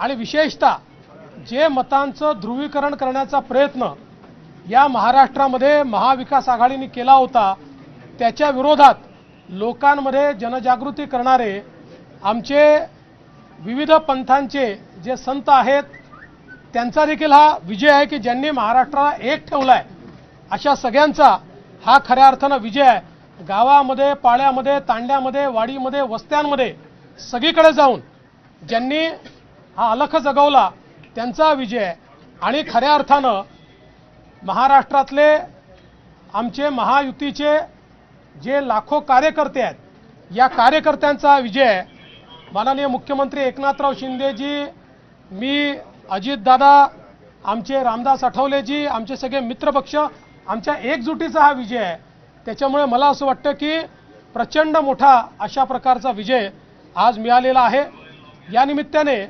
आणि विशेषतः जे मतांचं ध्रुवीकरण करण्याचा प्रयत्न या महाराष्ट्रामध्ये महाविकास आघाडीने केला होता त्याच्या विरोधात लोकांमध्ये जनजागृती करणारे आमचे विविध पंथांचे जे संत आहेत त्यांचा देखील हा विजय आहे की ज्यांनी महाराष्ट्राला एक ठेवला आहे अशा सगळ्यांचा हा खऱ्या अर्थानं विजय आहे. गावामध्ये पाळ्यामध्ये तांड्यामध्ये वाडीमध्ये वस्त्यांमध्ये सगळीकडे जाऊन ज्यांनी हा अलख जगवला. त्यांचा विजय. आणि खऱ्या अर्थानं महाराष्ट्रातले आमचे महायुतीचे जे लाखो कार्यकर्ते आहेत या कार्यकर्त्यांचा विजय. माननीय मुख्यमंत्री एकनाथराव शिंदेजी मी अजितदादा आमचे रामदास आठवलेजी आमचे सगळे मित्रपक्ष आमच्या एकजुटीचा हा विजय आहे. त्याच्यामुळे मला असं वाटतं की प्रचंड मोठा अशा प्रकारचा विजय आज मिळालेला आहे. या निमित्ताने